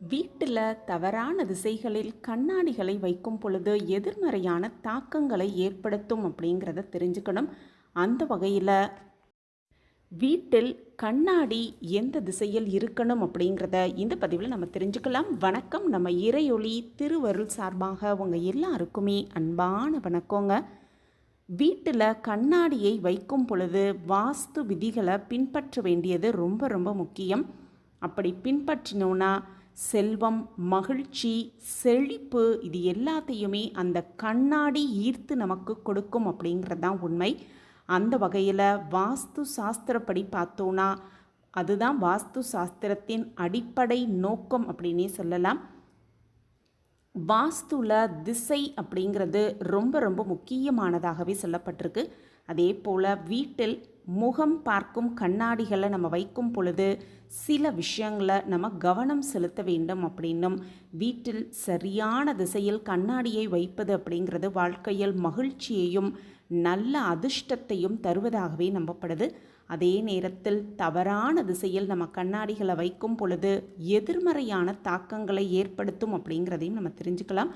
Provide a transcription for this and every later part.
வீட்டில் தவறான திசைகளில் கண்ணாடிகளை வைக்கும் பொழுது எதிர்மறையான தாக்கங்களை ஏற்படுத்தும் அப்படிங்கிறத தெரிஞ்சுக்கணும். அந்த வகையில் வீட்டில் கண்ணாடி எந்த திசையில் இருக்கணும் அப்படிங்கிறத இந்த பதிவில் நம்ம தெரிஞ்சுக்கலாம். வணக்கம். நம்ம இறையொளி திருவருள் சார்பாக உங்கள் எல்லாருக்குமே அன்பான வணக்கங்க. வீட்டில் கண்ணாடியை வைக்கும் பொழுது வாஸ்து விதிகளை பின்பற்ற வேண்டியது ரொம்ப ரொம்ப முக்கியம். அப்படி பின்பற்றினோன்னா செல்வம் மகிழ்ச்சி செழிப்பு இது எல்லாத்தையுமே அந்த கண்ணாடி ஈர்த்து நமக்கு கொடுக்கும் அப்படிங்கிறது தான் உண்மை. அந்த வகையில் வாஸ்து சாஸ்திரப்படி பார்த்தோன்னா அதுதான் வாஸ்து சாஸ்திரத்தின் அடிப்படை நோக்கம் அப்படின்னே சொல்லலாம். வாஸ்துல திசை அப்படிங்கிறது ரொம்ப ரொம்ப முக்கியமானதாகவே சொல்லப்பட்டிருக்கு. அதே போல் வீட்டில் முகம் பார்க்கும் கண்ணாடிகளை நம்ம வைக்கும் பொழுது சில விஷயங்களை நம்ம கவனம் செலுத்த வேண்டும் அப்படின்னும். வீட்டில் சரியான திசையில் கண்ணாடியை வைப்பது அப்படிங்கிறது வாழ்க்கையில் மகிழ்ச்சியையும் நல்ல அதிர்ஷ்டத்தையும் தருவதாகவே நம்பப்படுது. அதே நேரத்தில் தவறான திசையில் நம்ம கண்ணாடிகளை வைக்கும் பொழுது எதிர்மறையான தாக்கங்களை ஏற்படுத்தும் அப்படிங்கிறதையும் நம்ம தெரிஞ்சுக்கலாம்.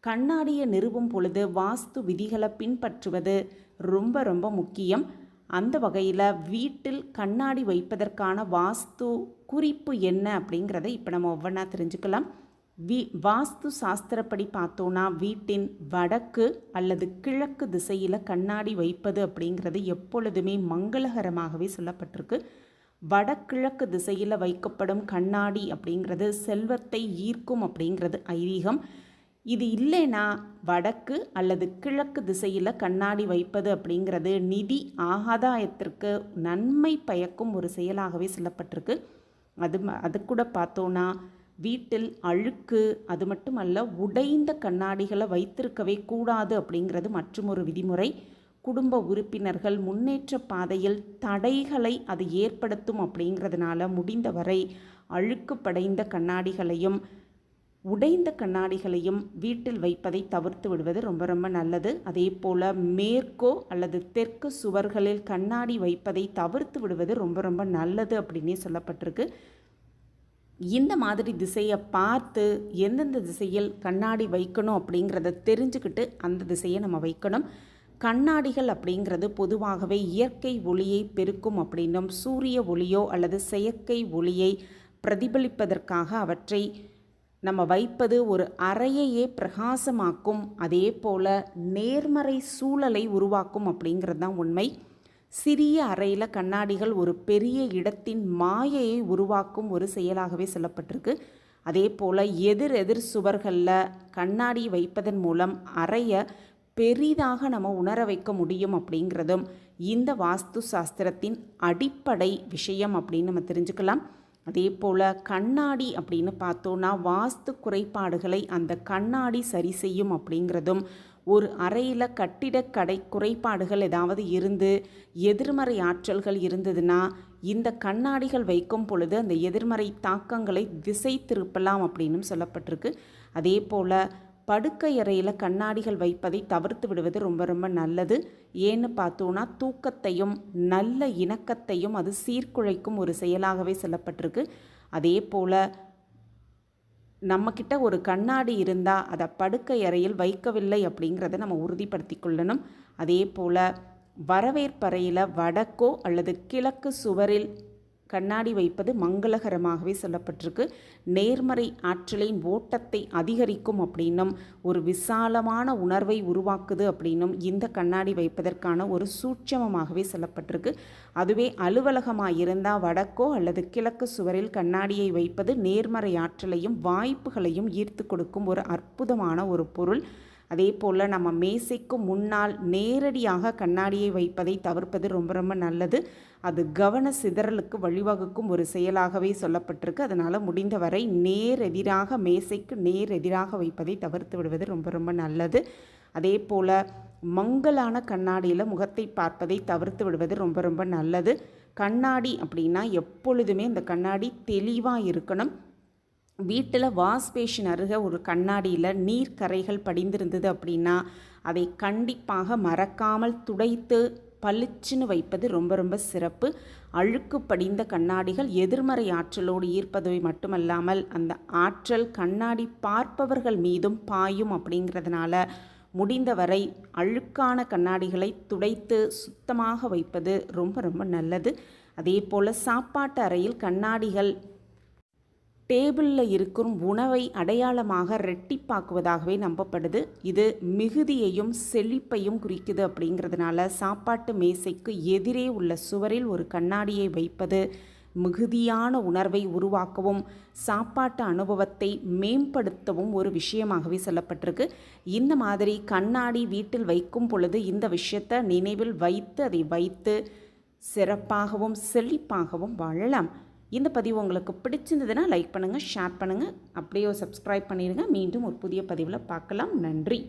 கண்ணாடியை நிறுவும் பொழுது வாஸ்து விதிகளை பின்பற்றுவது ரொம்ப ரொம்ப முக்கியம். அந்த வகையில் வீட்டில் கண்ணாடி வைப்பதற்கான வாஸ்து குறிப்பு என்ன அப்படிங்கிறத இப்போ நம்ம ஒவ்வொன்றா தெரிஞ்சுக்கலாம். வீ வாஸ்து சாஸ்திரப்படி பார்த்தோன்னா வீட்டின் வடக்கு அல்லது கிழக்கு திசையில் கண்ணாடி வைப்பது அப்படிங்கிறது எப்பொழுதுமே மங்களகரமாகவே சொல்லப்பட்டிருக்கு. வடகிழக்கு திசையில் வைக்கப்படும் கண்ணாடி அப்படிங்கிறது செல்வத்தை ஈர்க்கும் அப்படிங்கிறது ஐதீகம். இது இல்லைன்னா வடக்கு அல்லது கிழக்கு திசையில் கண்ணாடி வைப்பது அப்படிங்கிறது நிதி ஆகாதாயத்திற்கு நன்மை பயக்கும் ஒரு செயலாகவே சொல்லப்பட்டிருக்கு. அது அது கூட பார்த்தோன்னா வீட்டில் அழுக்கு அது மட்டுமல்ல உடைந்த கண்ணாடிகளை வைத்திருக்கவே கூடாது அப்படிங்கிறது மற்றும் ஒரு விதிமுறை. குடும்ப உறுப்பினர்கள் முன்னேற்ற பாதையில் தடைகளை அது ஏற்படுத்தும் அப்படிங்கிறதுனால முடிந்தவரை அழுக்கு படைந்த கண்ணாடிகளையும் உடைந்த கண்ணாடிகளையும் வீட்டில் வைப்பதை தவிர்த்து விடுவது ரொம்ப ரொம்ப நல்லது. அதே போல் மேற்கோ அல்லது தெற்கு சுவர்களில் கண்ணாடி வைப்பதை தவிர்த்து விடுவது ரொம்ப ரொம்ப நல்லது அப்படின்னே சொல்லப்பட்டிருக்கு. இந்த மாதிரி திசையை பார்த்து எந்தெந்த திசையில் கண்ணாடி வைக்கணும் அப்படிங்கிறத தெரிஞ்சுக்கிட்டு அந்த திசையை நம்ம வைக்கணும். கண்ணாடிகள் அப்படிங்கிறது பொதுவாகவே இயற்கை ஒளியை பெருக்கும் அப்படின்னும் சூரிய ஒளியோ அல்லது செயற்கை ஒளியை பிரதிபலிப்பதற்காக அவற்றை நம்ம வைப்பது ஒரு அறையையே பிரகாசமாக்கும் அதே போல் நேர்மறை சூழலை உருவாக்கும் அப்படிங்கிறது தான் உண்மை. சிறிய அறையில் கண்ணாடிகள் ஒரு பெரிய இடத்தின் மாயையை உருவாக்கும் ஒரு செயலாகவே சொல்லப்பட்டிருக்கு. அதே போல் எதிர் எதிர் சுவர்களில் கண்ணாடி வைப்பதன் மூலம் அறையை பெரிதாக நம்ம உணர வைக்க முடியும் அப்படிங்கிறதும் இந்த வாஸ்து சாஸ்திரத்தின் அடிப்படை விஷயம் அப்படின்னு நம்ம தெரிஞ்சுக்கலாம். அதே போல் கண்ணாடி அப்படின்னு பார்த்தோன்னா வாஸ்து குறைபாடுகளை அந்த கண்ணாடி சரி செய்யும் அப்படிங்கிறதும் ஒரு அறையில் கட்டிடக்கடை குறைபாடுகள் ஏதாவது இருந்து எதிர்மறை ஆற்றல்கள் இருந்ததுன்னா இந்த கண்ணாடிகள் வைக்கும் பொழுது அந்த எதிர்மறை தாக்கங்களை திசை திருப்பலாம் அப்படின்னும் சொல்லப்பட்டிருக்கு. அதே போல் படுக்கையறையில் கண்ணாடிகள் வைப்பதை தவிர்த்து விடுவது ரொம்ப ரொம்ப நல்லது. ஏன்னு பார்த்தோன்னா தூக்கத்தையும் நல்ல இணக்கத்தையும் அது சீர்குலைக்கும் ஒரு செயலாகவே சொல்லப்பட்டிருக்கு. அதே போல் நம்மக்கிட்ட ஒரு கண்ணாடி இருந்தால் அதை படுக்கை அறையில் வைக்கவில்லை அப்படிங்கிறத நம்ம உறுதிப்படுத்தி கொள்ளணும். அதே போல் வரவேற்பறையில் வடக்கோ அல்லது கிழக்கு சுவரில் கண்ணாடி வைப்பது மங்களகரமாகவே சொல்லப்பட்டிருக்கு. நேர்மறை ஆற்றலின் ஓட்டத்தை அதிகரிக்கும் அப்படின்னும் ஒரு விசாலமான உணர்வை உருவாக்குது அப்படின்னும் இந்த கண்ணாடி வைப்பதற்கான ஒரு சூட்சமமாகவே சொல்லப்பட்டிருக்கு. அதுவே அலுவலகமாக இருந்தால் வடக்கோ அல்லது கிழக்கு சுவரில் கண்ணாடியை வைப்பது நேர்மறை ஆற்றலையும் வாய்ப்புகளையும் ஈர்த்து கொடுக்கும் ஒரு அற்புதமான ஒரு பொருள். அதே போல் நம்ம மேசைக்கு முன்னால் நேரடியாக கண்ணாடியை வைப்பதை தவிர்ப்பது ரொம்ப ரொம்ப நல்லது. அது கவன சிதறலுக்கு வழிவகுக்கும் ஒரு செயலாகவே சொல்லப்பட்டிருக்கு. அதனால் முடிந்தவரை நேர் எதிராக மேசைக்கு நேர் எதிராக வைப்பதை தவிர்த்து விடுவது ரொம்ப ரொம்ப நல்லது. அதே போல் மங்கலான கண்ணாடியில் முகத்தை பார்ப்பதை தவிர்த்து விடுவது ரொம்ப ரொம்ப நல்லது. கண்ணாடி அப்படின்னா எப்பொழுதுமே இந்த கண்ணாடி தெளிவாக இருக்கணும். வீட்டில் வாஷ் பேஷன் அருகே ஒரு கண்ணாடியில் நீர் கரைகள் படிந்திருந்தது அப்படின்னா அதை கண்டிப்பாக மறக்காமல் துடைத்து பளிச்சுன்னு வைப்பது ரொம்ப ரொம்ப சிறப்பு. அழுக்கு படிந்த கண்ணாடிகள் எதிர்மறை ஆற்றலோடு ஈர்ப்பதை மட்டுமல்லாமல் அந்த ஆற்றல் கண்ணாடி பார்ப்பவர்கள் மீதும் பாயும் அப்படிங்கிறதுனால முடிந்தவரை அழுக்கான கண்ணாடிகளை துடைத்து சுத்தமாக வைப்பது ரொம்ப ரொம்ப நல்லது. அதே போல் சாப்பாட்டு அறையில் கண்ணாடிகள் டேபிளில் இருக்கும் உணவை அடையாளமாக ரெட்டிப்பாக்குவதாகவே நம்பப்படுது. இது மிகுதியையும் செழிப்பையும் குறிக்குது அப்படிங்கிறதுனால சாப்பாட்டு மேசைக்கு எதிரே உள்ள சுவரில் ஒரு கண்ணாடியை வைப்பது மிகுதியான உணர்வை உருவாக்கவும் சாப்பாட்டு அனுபவத்தை மேம்படுத்தவும் ஒரு விஷயமாகவே சொல்லப்பட்டிருக்கு. இந்த மாதிரி கண்ணாடி வீட்டில் வைக்கும் பொழுது இந்த விஷயத்தை நினைவில் வைத்து அதை வைத்து சிறப்பாகவும் செழிப்பாகவும் வாழலாம். இந்த பதிவு உங்களுக்கு பிடிச்சிருந்ததுன்னா லைக் பண்ணுங்கள் ஷேர் பண்ணுங்கள் அப்படியே சப்ஸ்கிரைப் பண்ணிடுங்க. மீண்டும் ஒரு புதிய பதிவில் பார்க்கலாம். நன்றி.